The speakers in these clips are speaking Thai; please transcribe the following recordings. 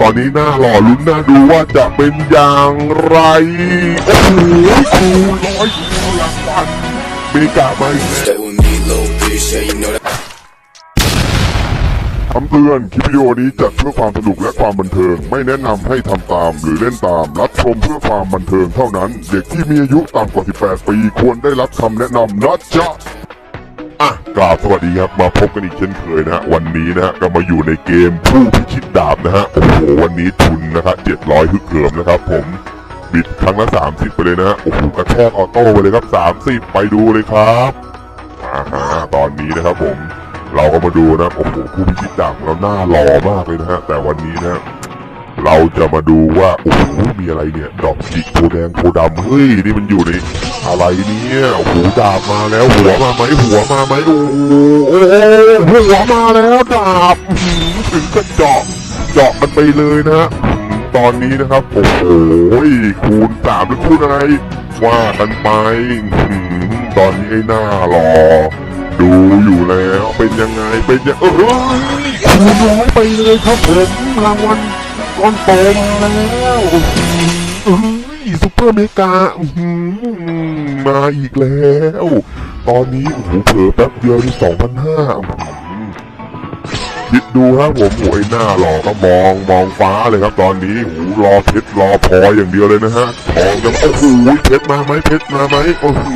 ตอนนี้หน้าหล่อลุ้นหน้าดูว่าจะเป็นอย่างไร โอ้โหคูร้อยรางวัลเมกามาอีกแล้ว Stay with me, little bitch. Yeah, you know that. คำเตือนคลิปวิดีโอนี้จัดเพื่อความสนุกและความบันเทิง ไม่แนะนำให้ทำตามหรือเล่นตาม รับชมเพื่อความบันเทิงเท่านั้น เด็กที่มีอายุต่ำกว่า 18 ปีควรได้รับคำแนะนำนะจ๊ะ อะกราบสวัสดีครับมาพบกันอีกเช่นเคยนะฮะวันนี้นะฮะก็มาอยู่ในเกมผู้พิชิตดาบนะฮะโอ้โหวันนี้ทุนนะครับ700ฮึกเหิมนะครับผมบิดครั้งละ30ไปเลยนะฮะโอ้โหกระแทกออโต้ไปเลยครับ30ไปดูเลยครับอ่าฮะตอนนี้นะครับผมเราก็มาดูนะโอ้โหผู้พิชิตดาบเราหน้าหล่อมากเลยนะฮะแต่วันนี้นะเราจะมาดูว่าโอ้โหมีอะไรเนี่ยดอกจิกโพแดงโพดำเฮ้ยนี่มันอยู่ใน อะไรเนี่ยโอ้โหดาบมาแล้วหัวมาไหมหัวมาไหมโอ้โหหัวมาแล้วดาบถึงก็เจาะเจาะมันไปเลยนะฮะตอนนี้นะครับโอ้โหคูณสามหรือคูณอะไร ว่ากันไปอื้อหือตอนนี้ไอ้หน้ารอ ดูอยู่แล้วเป็นยังไงเป็นยังเอ้ยคูณร้อยไปเลยครับผมรางวัลก้อนโตมาแล้ว ซุปเปอร์เมกาอืมาอีกแล้ว ตอนนี้โอ้โหเผลอแป๊บเดียวที่สองพันห้าคิดดูครับผมโอ้ยหน้าหล่อก็มองมองฟ้าเลยครับ ตอนนี้โอ้โหรอเพชรรอพลอยอย่างเดียวเลยนะฮะทองจะโอ้โหเพชรมาไหมเพชรมาไหมโอ้โห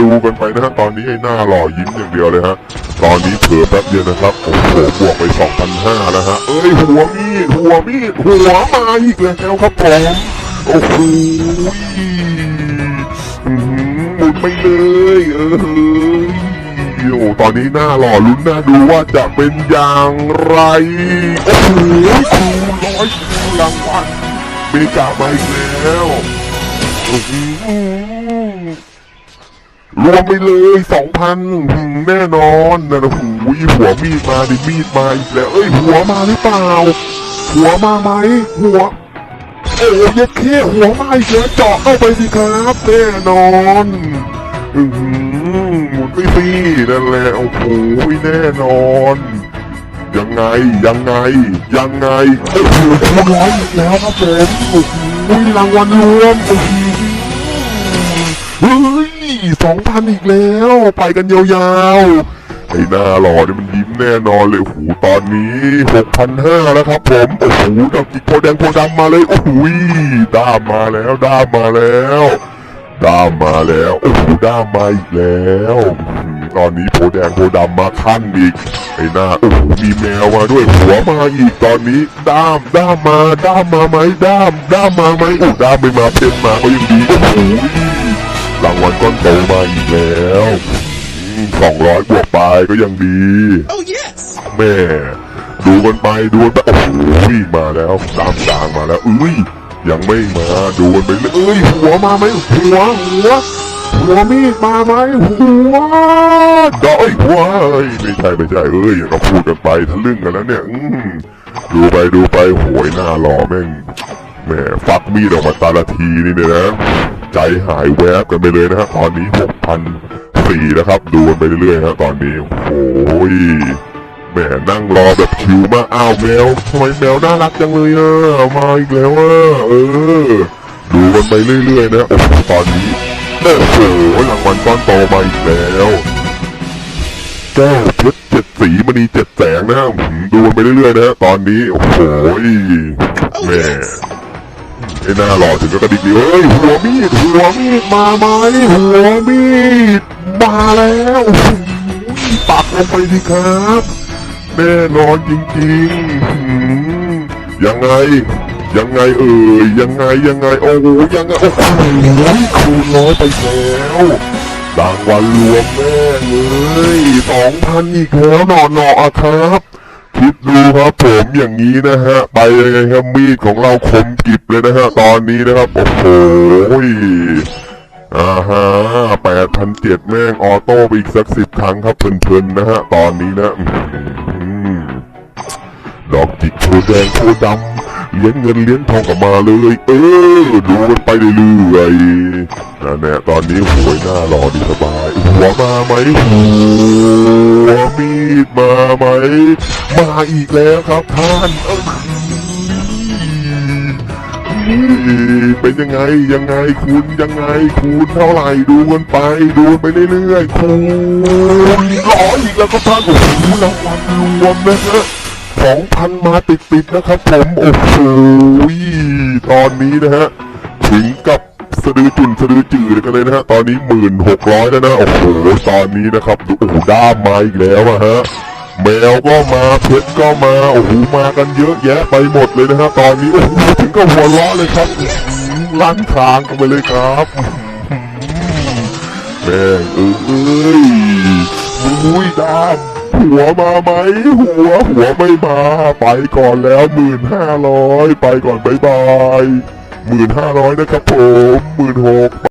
ดูกันไปนะฮะตอนนี้ไอ้หน้าหล่อยิ้มอย่างเดียวเลยฮะตอนนี้เผลอแป๊บเดียวนะครับโอ้โหบวกไป2,500แล้วฮะเอ้ยหัวมีดหัวมีดหัวมาอีกแล้วครับผม โอ้โหหมุนไปเลยเออโอ้ตอนนี้หน้าหล่อลุ้นหน้าดูว่าจะเป็นอย่างไร โอ้โหคูร้อยรางวัลเมกามาอีกแล้วอื้อหือรวมไปเลยสองพันแน่นอนนะโอ้โหหัวมีดมาดิมีดมาอีกแล้ว เอ้ยหัวมาหรือเปล่า หัวมาไหมหัว โอ้ยดแค่หัวไมาอีกแล้วเจาะเข้าไปสิครับแน่นอนอือหือหมุนไปสินั่นแหละโอ้โหแน่นอน ยังไงยังไง ยังไงโอ้โหร้อยอีกแล้วครับผมโอ้โหรางวัลรวมโอ้โหเฮ้ยสองพันอีกแล้ว ไปกันยาวๆ อ้หน้าหล่อนี่ยมันยิ้มแน่นอนเลยโอ้โหตอนนี้หกพันห้าแล้วครับผมโอ้โหดอกจิกโพแดงโพดำมาเลยโอ้โหด้ามมาแล้วด้ามมาแล้วด้ามมาแล้วโอ้โหด้ามมาอีกแล้วตอนนี้โพแดงโพดำมาขั้นอีกไอ้หน้าโอ้โหมีแมวมาด้วยหัวมาอีกตอนนี้ด้ามด้ามมาด้ามมาไหมด้ามด้ามมาไหมโอ้ด้ามไม่มาเป็นมาก็ยังดีโอ้โหรางวัลก้อนโตมาอีกแล้ว สองร้อยบวกไปก็ยังดี Oh, yes. แม่ดูกันไปดูกันไปโอ้โหมาแล้วตามจางมาแล้วเอ้ยยังไม่มาดูกันไปเลยเอ้ยหัวมาไหมหัวหัวหัวมีดมาไหมหัวดอยหัวเอ้ยไม่ใช่ไม่ใช่เอ้ยเราพูดกันไปทะลึ่งกันแล้วเนี่ยอืมดูไปดูไปโหวยหน้าหล่อแม่งแหม่ฟักมีดออกมาตาละทีนี่เนี่ยนะ ใจหายแวบกันไปเลยนะฮะตอนนี้หกพัน สี่นะครับ ดูกันไปเรื่อยๆฮะตอนนี้โอ้ยแหมนั่งรอแบบคิวมากอ้าวแมวทำไมแมวน่ารักจังเลยอะมาอีกแล้วอะเออ ดูกันไปเรื่อยๆนะโอ้ตอนนี้โอ้โหรางวัลก้อนโตมาอีกแล้วแก้วเพชรเจ็ดสีมณีเจ็ดแสงนะอื้อหือดูกันไปเรื่อยๆนะตอนนี้โอ้โหแหม่ไอ้หน้าหล่อถึงก็กระดิกดีเฮ้ยหัวมีดหัวมีดมาไหมหัวมีด มาแล้วปักลงไปสิครับแน่นอนจริงๆยังไง ยังไงเอ่ยยังไงยังไงโอ้โหยังไงโอ้โหคูณร้อยไปแล้วรางวัลรวมแม่เลยสองพันอีกแล้วหนอหนออะครับคิดดูครับผมอย่างนี้นะฮะ ไปยังไงครับมีดของเราคมกริบเลยนะฮะ ตอนนี้นะครับ โอ้โห อ่าฮะแปดพันเจ็ดแม่งออโต้ไปอีกสักสิบครั้งครับเพลินๆนะฮะ ตอนนี้นะดอกจิกโพแดงโพดำเลี้ยงเงินเลี้ยงทองกลับมาเลย เออ ดูกันไปเรื่อยๆนั่นแหละตอนนี้หวยหน้ารอดีสบาย หัวมาไหมหัวมีดมาไหม มาอีกแล้วครับท่านเออ เป็นยังไงยังไงคุณยังไงคูณเท่าไหร่ดูกันไปดูกันไปเรื่อยๆคูณร้อยอีกแล้วก็ท่านโอ้โหรางวัลรวมนะฮะสองพันมาติดๆนะครับผมโอ้โหตอนนี้นะฮะถึงกับสะดือจุนสะดือจืดกันเลยนะฮะตอนนี้หมื่นหกร้อยแล้วนะโอ้โหตอนนี้นะครับโอ้โหด้ามมาอีกแล้วอะฮะ แมวก็มาเพชรก็มาโอ้โหมากันเยอะแยะไปหมดเลยนะฮะตอนนี้โอ้โหถึงกับหัวเราะเลยครับลั่นคางกันไปเลยครับแม่งเอ้ยอุ้ยดามหัวมาไหมหัวหัวไม่มา ไปก่อนแล้วหมื่นห้าร้อยไปก่อนบายบายหมื่นห้าร้อยนะครับผมหมื่นหก